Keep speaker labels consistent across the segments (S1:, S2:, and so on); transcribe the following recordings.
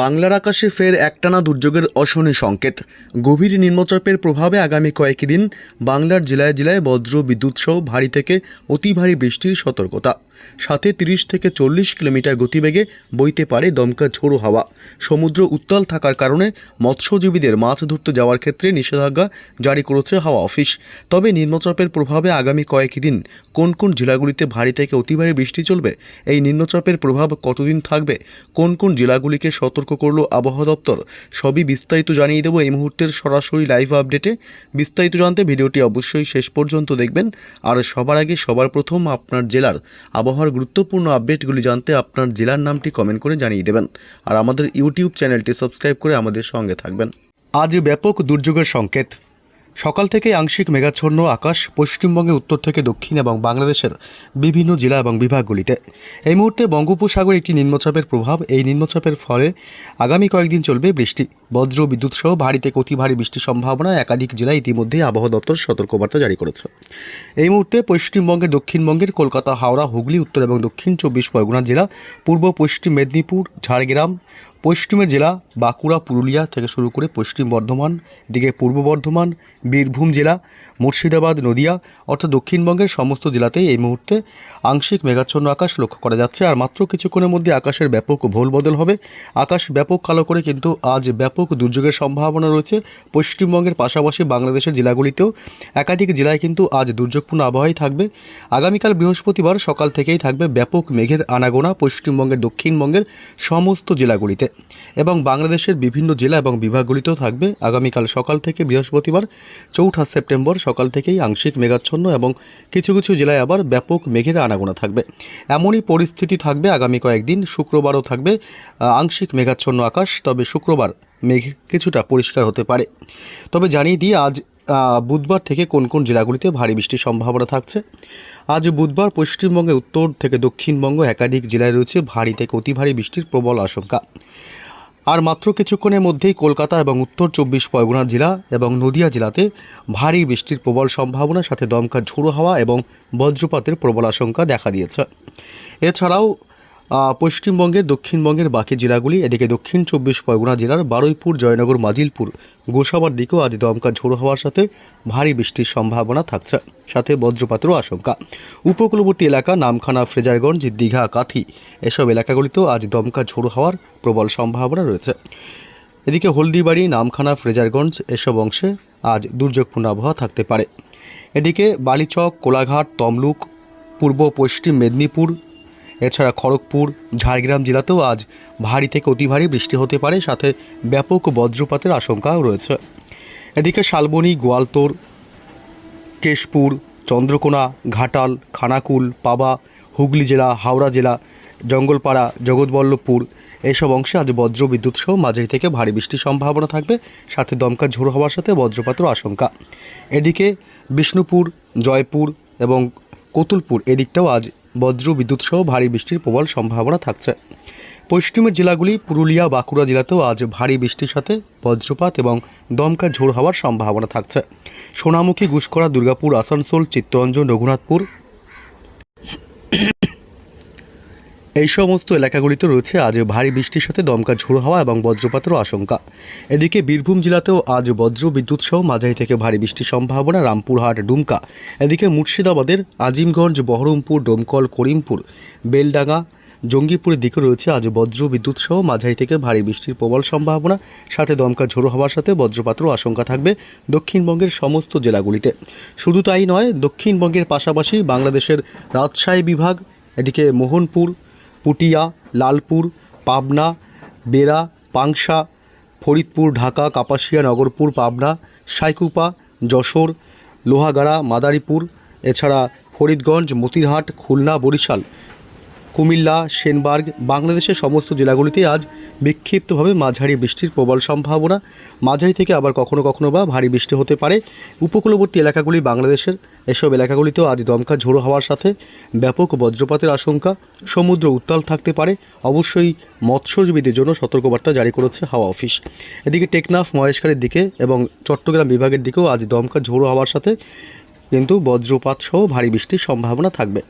S1: বাংলার আকাশে ফের একটানা দুর্যোগের অশনি সংকেত। গভীর নিম্নচাপের প্রভাবে আগামী কয়েকদিন বাংলার জেলায় জেলায় বজ্র, বিদ্যুৎ সহ ভারী থেকে অতি ভারী বৃষ্টির সতর্কতা। সাথে তিরিশ থেকে চল্লিশ কিলোমিটার গতিবেগে বইতে পারে দমকা ঝোড়ো হাওয়া। সমুদ্র উত্তাল থাকার কারণে মৎস্যজীবীদের মাছ ধরতে যাওয়ার ক্ষেত্রে নিষেধাজ্ঞা জারি করেছে হাওয়া অফিস। তবে নিম্নচাপের প্রভাবে আগামী কয়েক দিন কোন কোন জেলাগুলিতে ভারী থেকে অতি ভারী বৃষ্টি চলবে, এই নিম্নচাপের প্রভাব কতদিন থাকবে, কোন কোন জেলাগুলিকে সতর্ক করল আবহাওয়া দপ্তর, সবই বিস্তারিত জানিয়ে দেবো এই মুহূর্তের সরাসরি লাইভ আপডেটে। বিস্তারিত জানতে ভিডিওটি অবশ্যই শেষ পর্যন্ত দেখবেন। আর সবার আগে সবার প্রথম আপনার জেলার আবহাওয়ার গুরুত্বপূর্ণ আপডেটগুলি জানতে আপনার জেলার নামটি কমেন্ট করে জানিয়ে দেবেন। আর আমাদের ইউটিউব চ্যানেলটি সাবস্ক্রাইব করে আমাদের সঙ্গে থাকবেন। আজ ব্যাপক দুর্যোগের সংকেত। সকাল থেকে আংশিক মেঘাচ্ছন্ন আকাশ পশ্চিমবঙ্গের উত্তর থেকে দক্ষিণ এবং বাংলাদেশের বিভিন্ন জেলা এবং বিভাগগুলিতে। এই মুহূর্তে বঙ্গোপসাগরে একটি নিম্নচাপের প্রভাব। এই নিম্নচাপের ফলে আগামী কয়েকদিন চলবে বৃষ্টি। বজ্র বিদ্যুৎ সহ ভারী থেকে অতি ভারী বৃষ্টির সম্ভাবনা একাধিক জেলায় ইতিমধ্যে আবহাওয়া দপ্তর সতর্কবার্তা জারি করেছে। এই মুহূর্তে পশ্চিমবঙ্গের, দক্ষিণবঙ্গের, কলকাতা, হাওড়া, হুগলি, উত্তর এবং দক্ষিণ চব্বিশ পরগনা জেলা, পূর্ব, পশ্চিম মেদিনীপুর, ঝাড়গ্রাম, পশ্চিমের জেলা বাঁকুড়া, পুরুলিয়া থেকে শুরু করে পশ্চিম বর্ধমান, এদিকে পূর্ব বর্ধমান, বীরভূম জেলা, মুর্শিদাবাদ, নদিয়া, অর্থাৎ দক্ষিণবঙ্গের সমস্ত জেলাতেই এই মুহূর্তে আংশিক মেঘাচ্ছন্ন আকাশ লক্ষ্য করা যাচ্ছে। আর মাত্র কিছুক্ষণের মধ্যে আকাশের ব্যাপক ভোল বদল হবে। আকাশ ব্যাপক কালো করে কিন্তু আজ ব্যাপক দুর্যোগের সম্ভাবনা রয়েছে পশ্চিমবঙ্গের পাশাপাশি বাংলাদেশের জেলাগুলিতেও। একাধিক জেলায় কিন্তু আজ দুর্যোগপূর্ণ আবহাওয়াই থাকবে। আগামীকাল বৃহস্পতিবার সকাল থেকেই থাকবে ব্যাপক মেঘের আনাগোনা পশ্চিমবঙ্গের, দক্ষিণবঙ্গের সমস্ত জেলাগুলিতে। এবং বাংলাদেশের বিভিন্ন জেলা এবং বিভাগগুলিতেও থাকবে। আগামীকাল সকাল থেকে বৃহস্পতিবার, চৌঠা সেপ্টেম্বর সকাল থেকেই আংশিক মেঘাচ্ছন্ন এবং কিছু কিছু জেলায় আবার ব্যাপক মেঘের আনাগোনা থাকবে। এমনই পরিস্থিতি থাকবে আগামী কয়েকদিন। শুক্রবারও থাকবে আংশিক মেঘাচ্ছন্ন আকাশ। তবে শুক্রবার মেঘ কিছুটা পরিষ্কার হতে পারে। তবে জানিয়ে দিই, আজ বুধবার থেকে কোন কোন জেলাগুলিতে ভারী বৃষ্টির সম্ভাবনা থাকছে। আজ বুধবার পশ্চিমবঙ্গে উত্তর থেকে দক্ষিণবঙ্গ একাধিক জেলায় রয়েছে ভারী থেকে অতি ভারী বৃষ্টির প্রবল আশঙ্কা। আর মাত্র কিছুক্ষণের মধ্যেই কলকাতা এবং উত্তর চব্বিশ পরগনা জেলা এবং নদিয়া জেলাতে ভারী বৃষ্টির প্রবল সম্ভাবনা, সাথে দমকা ঝোড়ো হাওয়া এবং বজ্রপাতের প্রবল আশঙ্কা দেখা দিয়েছে। এছাড়াও আহ, পশ্চিমবঙ্গের দক্ষিণবঙ্গের বাকি জেলাগুলি এদিকে দক্ষিণ চব্বিশ পরগনা জেলার বারুইপুর জয়নগর মাজিলপুর গোসাবার দিকেও আজ দমকা ঝোড়ো হওয়ার সাথে ভারী বৃষ্টির সম্ভাবনা থাকছে সাথে বজ্রপাতেরও আশঙ্কা। উপকূলবর্তী এলাকা নামখানা ফ্রেজারগঞ্জ দীঘা কাথি এসব এলাকাগুলিতেও আজ দমকা ঝোড়ো হওয়ার প্রবল সম্ভাবনা রয়েছে। এদিকে হলদিবাড়ি নামখানা ফ্রেজারগঞ্জ এসব অংশে আজ দুর্যোগপূর্ণ আবহাওয়া থাকতে পারে। এদিকে বালিচক কোলাঘাট তমলুক পূর্ব পশ্চিম মেদিনীপুর এছাড়া খড়গপুর, ঝাড়গ্রাম জেলাতেও আজ ভারী থেকে অতি ভারী বৃষ্টি হতে পারে, সাথে ব্যাপক বজ্রপাতের আশঙ্কাও রয়েছে। এদিকে শালবনী গোয়ালতোড় কেশপুর, চন্দ্রকোনা, ঘাটাল, খানাকুল, পাবা, হুগলি জেলা, হাওড়া জেলা, জঙ্গলপাড়া, জগৎবল্লভপুর এইসব অংশে আজ বজ্র বিদ্যুৎ সহ মাঝারি থেকে ভারী বৃষ্টির সম্ভাবনা থাকবে, সাথে দমকা ঝোড়ো হওয়ার সাথে বজ্রপাতের আশঙ্কা। এদিকে বিষ্ণুপুর, জয়পুর এবং কতুলপুর এদিকটাও আজ বজ্র বিদ্যুৎ সহ ভারী বৃষ্টির প্রবল সম্ভাবনা থাকছে। পশ্চিমের জেলাগুলি পুরুলিয়া, বাঁকুড়া জেলাতেও আজ ভারী বৃষ্টির সাথে বজ্রপাত এবং দমকা ঝোড় হওয়ার সম্ভাবনা থাকছে। সোনামুখী গুসকরা দুর্গাপুর, আসানসোল, চিত্তরঞ্জন, রঘুনাথপুর এই সমস্ত এলাকাগুলিতে রয়েছে আজ ভারী বৃষ্টির সাথে দমকা ঝোড়ো হওয়া এবং বজ্রপাতেরও আশঙ্কা। এদিকে বীরভূম জেলাতেও আজ বজ্র বিদ্যুৎ সহ মাঝারি থেকে ভারী বৃষ্টির সম্ভাবনা, রামপুরহাট, ডুমকা। এদিকে মুর্শিদাবাদের আজিমগঞ্জ, বহরমপুর, ডোমকল, করিমপুর, বেলডাঙ্গা, জঙ্গিপুরের দিকে রয়েছে আজ বজ্র বিদ্যুৎ সহ মাঝারি থেকে ভারী বৃষ্টির প্রবল সম্ভাবনা। সাথে দমকা ঝোড়ো হওয়ার সাথে বজ্রপাতেরও আশঙ্কা থাকবে দক্ষিণবঙ্গের সমস্ত জেলাগুলিতে। শুধু তাই নয়, দক্ষিণবঙ্গের পাশাপাশি বাংলাদেশের রাজশাহী বিভাগ, এদিকে মোহনপুর পুটিয়া, লালপুর, পাবনা, বেড়া, পাংশা, ফরিদপুর, ঢাকা, কাপাসিয়া, নগরপুর, পাবনা, সাইকুপা, যশোর, লোহাগাড়া, মাদারীপুর, এছাড়া ফরিদগঞ্জ, মতিরহাট, খুলনা, বরিশাল। কুমিল্লা, সেনবার্গ, বাংলাদেশের সমস্ত জেলাগুলিতে আজ বিক্ষিপ্তভাবে মাঝারি বৃষ্টির প্রবল সম্ভাবনা। মাঝারি থেকে আবার কখনো কখনো বা ভারী বৃষ্টি হতে পারে। উপকূলবর্তী এলাকাগুলি বাংলাদেশের এসব এলাকাগুলিতেও আজ দমকা ঝোড়ো হওয়ার সাথে ব্যাপক বজ্রপাতের আশঙ্কা। সমুদ্র উত্তাল থাকতে পারে। অবশ্যই মৎস্যজীবীদের জন্য সতর্কবার্তা জারি করেছে হাওয়া অফিস। এদিকে টেকনাফ, মহেশখালীর দিকে এবং চট্টগ্রাম বিভাগের দিকেও আজ দমকা ঝোড়ো হওয়ার সাথে কিন্তু বজ্রপাত সহ ভারী বৃষ্টির সম্ভাবনা থাকবে।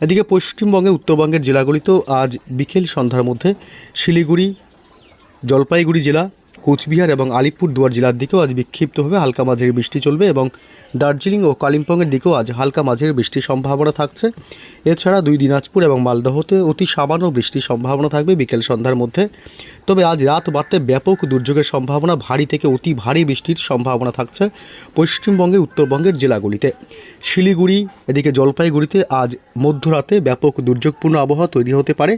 S1: এদিকে পশ্চিমবঙ্গে উত্তরবঙ্গের জেলাগুলিতেও আজ বিকেল সন্ধ্যার মধ্যে শিলিগুড়ি জলপাইগুড়ি জেলা কোচবিহার এবং আলিপুরদুয়ার জেলার দিকেও আজ বিক্ষিপ্তভাবে হালকা মাঝারি বৃষ্টি চলবে এবং দার্জিলিং ও কালিম্পংয়ের দিকেও আজ হালকা মাঝারি বৃষ্টির সম্ভাবনা থাকছে। এছাড়া দুই দিনাজপুর এবং মালদহতে অতি সামান্য বৃষ্টির সম্ভাবনা থাকবে বিকেল সন্ধ্যার মধ্যে। তবে আজ রাত বাড়তে ব্যাপক দুর্যোগের সম্ভাবনা, ভারী থেকে অতি ভারী বৃষ্টির সম্ভাবনা থাকছে পশ্চিমবঙ্গে, উত্তরবঙ্গের জেলাগুলিতে। শিলিগুড়ি, এদিকে জলপাইগুড়িতে আজ মধ্যরাতে ব্যাপক দুর্যোগপূর্ণ আবহাওয়া তৈরি হতে পারে।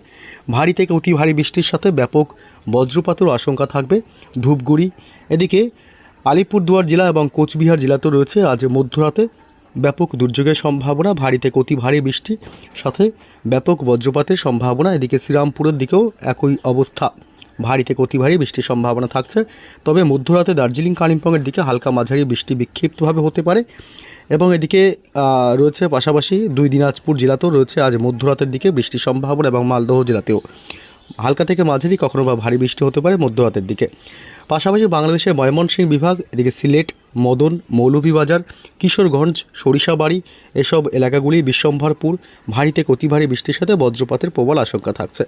S1: ভারী থেকে অতি ভারী বৃষ্টির সাথে ব্যাপক বজ্রপাতের আশঙ্কা থাকবে। ধূপগুড়ি। এদিকে আলিপুরদুয়ার জেলা এবং কোচবিহার জেলাতেও রয়েছে আজ মধ্যরাতে ব্যাপক দুর্যোগের সম্ভাবনা ভারী থেকে অতি ভারী বৃষ্টি, সাথে ব্যাপক বজ্রপাতের সম্ভাবনা। এদিকে শ্রীরামপুরের দিকেও একই অবস্থা। ভারী থেকে অতি ভারী বৃষ্টির সম্ভাবনা থাকছে। তবে মধ্যরাতে দার্জিলিং, কালিম্পংয়ের দিকে হালকা মাঝারি বৃষ্টি বিক্ষিপ্তভাবে হতে পারে এবং এদিকে রয়েছে পাশাপাশি দুই দিনাজপুর জেলাতেও রয়েছে আজ মধ্যরাতের দিকে বৃষ্টির সম্ভাবনা এবং মালদহ জেলাতেও। হালকা থেকে মাঝারি, কখনো বা ভারী বৃষ্টি হতে পারে মধ্যরাতের দিকে। পাশাপাশি বাংলাদেশের ময়মনসিংহ বিভাগ, এদিকে সিলেট, মদন, মৌলভীবাজার, কিশোরগঞ্জ, সরিষাবাড়ি, এসব এলাকাগুলি বিশ্বম্ভরপুর ভারী থেকে অতি ভারী বৃষ্টির সাথে বজ্রপাতের প্রবল আশঙ্কা থাকছে।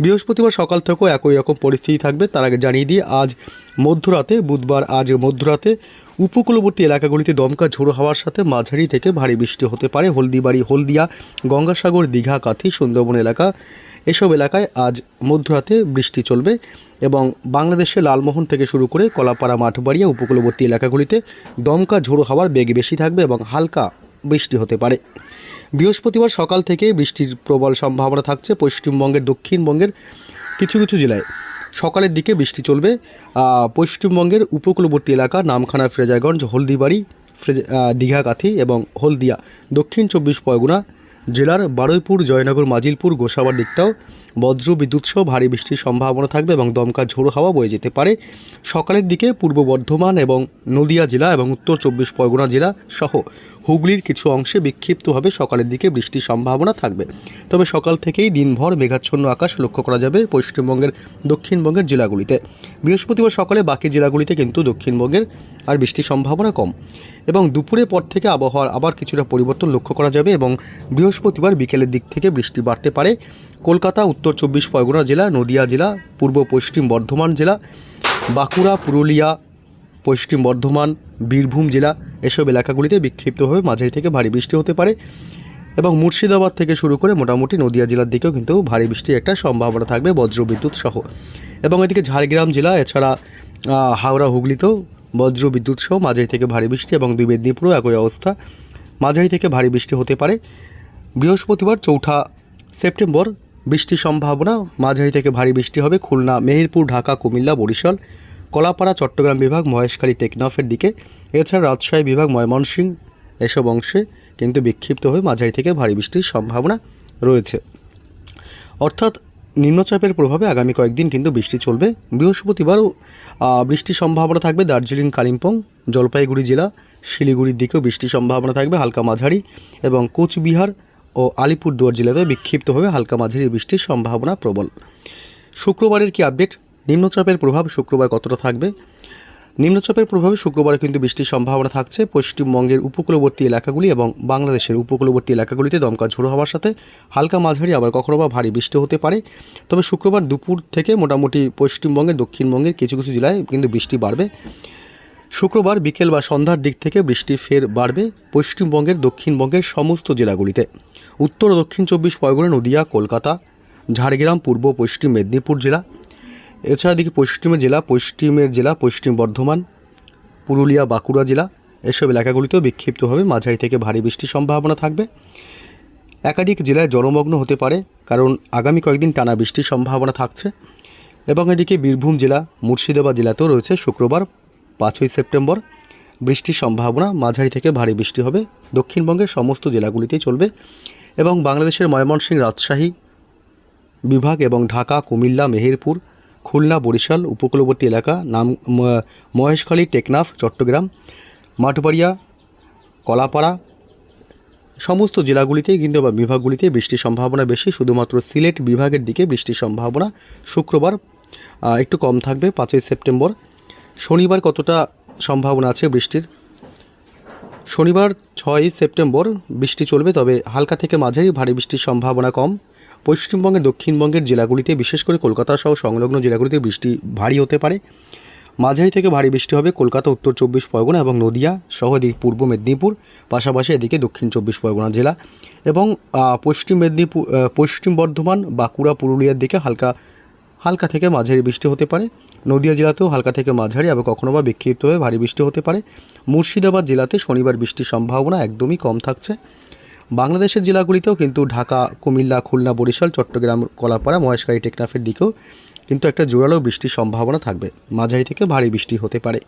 S1: বৃহস্পতিবার সকাল থেকেও একই রকম পরিস্থিতি থাকবে, তার আগে জানিয়ে দিয়ে আজ মধ্যরাতে, বুধবার আজ মধ্যরাতে, উপকূলবর্তী এলাকাগুলিতে দমকা ঝোড়ো হওয়ার সাথে মাঝারি থেকে ভারী বৃষ্টি হতে পারে। হলদিবাড়ি, হলদিয়া, গঙ্গাসাগর, দীঘা, কাথি, সুন্দরবন এলাকা এসব এলাকায় আজ মধ্যরাতে বৃষ্টি চলবে এবং বাংলাদেশে লালমোহন থেকে শুরু করে কলাপাড়া, মাঠবাড়িয়া, উপকূলবর্তী এলাকাগুলিতে দমকা ঝোড়ো হওয়ার বেগ বেশি থাকবে এবং হালকা বৃষ্টি হতে পারে। বৃহস্পতিবার সকাল থেকে বৃষ্টির প্রবল সম্ভাবনা থাকছে পশ্চিমবঙ্গের, দক্ষিণবঙ্গের কিছু কিছু জেলায়। সকালের দিকে বৃষ্টি চলবে। পশ্চিমবঙ্গের উপকূলবর্তী এলাকা নামখানা ফ্রেজারগঞ্জ হলদিবাড়ি দীঘাকাথি এবং হলদিয়া, দক্ষিণ চব্বিশ পরগনা জেলার বারুইপুর জয়নগর মাজিলপুর গোসাবার দিকটাও বজ্র বিদ্যুৎ সহ ভারী বৃষ্টির সম্ভাবনা থাকবে এবং দমকা ঝোড়ো হাওয়া বয়ে যেতে পারে। সকালের দিকে পূর্ব বর্ধমান এবং নদিয়া জেলা এবং উত্তর চব্বিশ পরগনা জেলা সহ হুগলির কিছু অংশে বিক্ষিপ্তভাবে সকালের দিকে বৃষ্টির সম্ভাবনা থাকবে। তবে সকাল থেকেই দিনভর মেঘাচ্ছন্ন আকাশ লক্ষ্য করা যাবে পশ্চিমবঙ্গের, দক্ষিণবঙ্গের জেলাগুলিতে। বৃহস্পতিবার সকালে বাকি জেলাগুলিতে কিন্তু দক্ষিণবঙ্গের আর বৃষ্টির সম্ভাবনা কম। এবং দুপুরের পর থেকে আবহাওয়ার আবার কিছুটা পরিবর্তন লক্ষ্য করা যাবে এবং বৃহস্পতিবার বিকেলের দিক থেকে বৃষ্টি বাড়তে পারে। কলকাতা, উত্তর চব্বিশ পরগনা জেলা, নদিয়া জেলা, পূর্ব পশ্চিম বর্ধমান জেলা, বাঁকুড়া, পুরুলিয়া, পশ্চিম বর্ধমান, বীরভূম জেলা, এসব এলাকাগুলিতে বিক্ষিপ্তভাবে মাঝারি থেকে ভারী বৃষ্টি হতে পারে এবং মুর্শিদাবাদ থেকে শুরু করে মোটামুটি নদিয়া জেলার দিকেও কিন্তু ভারী বৃষ্টির একটা সম্ভাবনা থাকবে বজ্রবিদ্যুৎ সহ। এবং এদিকে ঝাড়গ্রাম জেলা, এছাড়া হাওড়া, হুগলিতেও বজ্র বিদ্যুৎ সহ মাঝারি থেকে ভারী বৃষ্টি এবং দুই মেদিনীপুরও একই অবস্থা। মাঝারি থেকে ভারী বৃষ্টি হতে পারে। বৃহস্পতিবার চৌঠা সেপ্টেম্বর বৃষ্টির সম্ভাবনা, মাঝারি থেকে ভারী বৃষ্টি হবে খুলনা, মেহেরপুর, ঢাকা, কুমিল্লা, বরিশাল, কলাপাড়া, চট্টগ্রাম বিভাগ, মহেশখালী, টেকনাফের দিকে। এছাড়া রাজশাহী বিভাগ, ময়মনসিংহ এসব অংশে কিন্তু বিক্ষিপ্ত হয়ে মাঝারি থেকে ভারী বৃষ্টির সম্ভাবনা রয়েছে। অর্থাৎ নিম্নচাপের প্রভাবে আগামী কয়েকদিন কিন্তু বৃষ্টি চলবে। বৃহস্পতিবারও বৃষ্টির সম্ভাবনা থাকবে দার্জিলিং, কালিম্পং, জলপাইগুড়ি জেলা, শিলিগুড়ির দিকেও বৃষ্টির সম্ভাবনা থাকবে হালকা মাঝারি এবং কোচবিহার ও আলিপুরদুয়ার জেলাতেও বিক্ষিপ্তভাবে হালকা মাঝারি বৃষ্টির সম্ভাবনা প্রবল। শুক্রবারের কি আপডেট? নিম্নচাপের প্রভাব শুক্রবার কতটা থাকবে? নিম্নচাপের প্রভাবে শুক্রবার কিন্তু বৃষ্টির সম্ভাবনা থাকছে। পশ্চিমবঙ্গের উপকূলবর্তী এলাকাগুলি এবং বাংলাদেশের উপকূলবর্তী এলাকাগুলিতে দমকা ঝোড়ো হওয়ার সাথে হালকা মাঝারি, আবার কখনো বা ভারী বৃষ্টি হতে পারে। তবে শুক্রবার দুপুর থেকে মোটামুটি পশ্চিমবঙ্গের দক্ষিণবঙ্গের কিছু কিছু জেলায় কিন্তু বৃষ্টি বাড়বে। শুক্রবার বিকেল বা সন্ধ্যার দিক থেকে বৃষ্টি ফের বাড়বে পশ্চিমবঙ্গের, দক্ষিণবঙ্গের সমস্ত জেলাগুলিতে। উত্তর দক্ষিণ চব্বিশ পরগনা, নদিয়া, কলকাতা, ঝাড়গ্রাম, পূর্ব, পশ্চিম মেদিনীপুর জেলা। এছাড়া দিকে পশ্চিমের জেলা পশ্চিমের জেলা, পশ্চিম বর্ধমান, পুরুলিয়া, বাঁকুড়া জেলা এসব এলাকাগুলিতেও বিক্ষিপ্তভাবে মাঝারি থেকে ভারী বৃষ্টির সম্ভাবনা থাকবে। একাধিক জেলায় জলমগ্ন হতে পারে, কারণ আগামী কয়েকদিন টানা বৃষ্টির সম্ভাবনা থাকছে। এবং এদিকে বীরভূম জেলা, মুর্শিদাবাদ জেলাতেও রয়েছে শুক্রবার পাঁচই সেপ্টেম্বর। বৃষ্টির সম্ভাবনা, মাঝারি থেকে ভারী বৃষ্টি হবে। দক্ষিণবঙ্গের সমস্ত জেলাগুলিতেই চলবে এবং বাংলাদেশের ময়মনসিংহ, রাজশাহী বিভাগ এবং ঢাকা, কুমিল্লা, মেহেরপুর, খুলনা, বরিশাল, উপকূলবর্তী এলাকা, নাম মহেশখালী, টেকনাফ, চট্টগ্রাম, মাঠবাড়িয়া, কলাপাড়া সমস্ত জেলাগুলিতেই কিন্তু বা বিভাগগুলিতে বৃষ্টির সম্ভাবনা বেশি। শুধুমাত্র সিলেট বিভাগের দিকে বৃষ্টির সম্ভাবনা শুক্রবার একটু কম থাকবে। পাঁচই সেপ্টেম্বর শনিবার কতটা সম্ভাবনা আছে বৃষ্টির? শনিবার ছয়ই সেপ্টেম্বর বৃষ্টি চলবে, তবে হালকা থেকে মাঝারি ভারী বৃষ্টির সম্ভাবনা কম। পশ্চিমবঙ্গের দক্ষিণবঙ্গের জেলাগুলিতে, বিশেষ করে কলকাতা সহ সংলগ্ন জেলাগুলিতে বৃষ্টি ভারী হতে পারে। মাঝারি থেকে ভারী বৃষ্টি হবে কলকাতা, উত্তর চব্বিশ পরগনা এবং নদিয়া সহ এদিকে পূর্ব মেদিনীপুর, পাশাপাশি এদিকে দক্ষিণ চব্বিশ পরগনা জেলা এবং পশ্চিম মেদিনীপুর পশ্চিম বর্ধমান, বাঁকুড়া, পুরুলিয়ার দিকে হালকা হালকা থেকে মাঝারি বৃষ্টি হতে পারে। নদিয়া জেলাতেও হালকা থেকে মাঝারি এবং কখনো বা বিক্ষিপ্তভাবে ভারী বৃষ্টি হতে পারে। মুর্শিদাবাদ জেলাতে শনিবার বৃষ্টির সম্ভাবনা একদমই কম থাকছে। বাংলাদেশের জেলাগুলিতেও কিন্তু ঢাকা, কুমিল্লা, খুলনা, বরিশাল, চট্টগ্রাম, কলাপাড়া, মহেশখালী, টেকনাফের দিকেও কিন্তু একটা জোরালো বৃষ্টির সম্ভাবনা থাকবে। মাঝারি থেকে ভারী বৃষ্টি হতে পারে।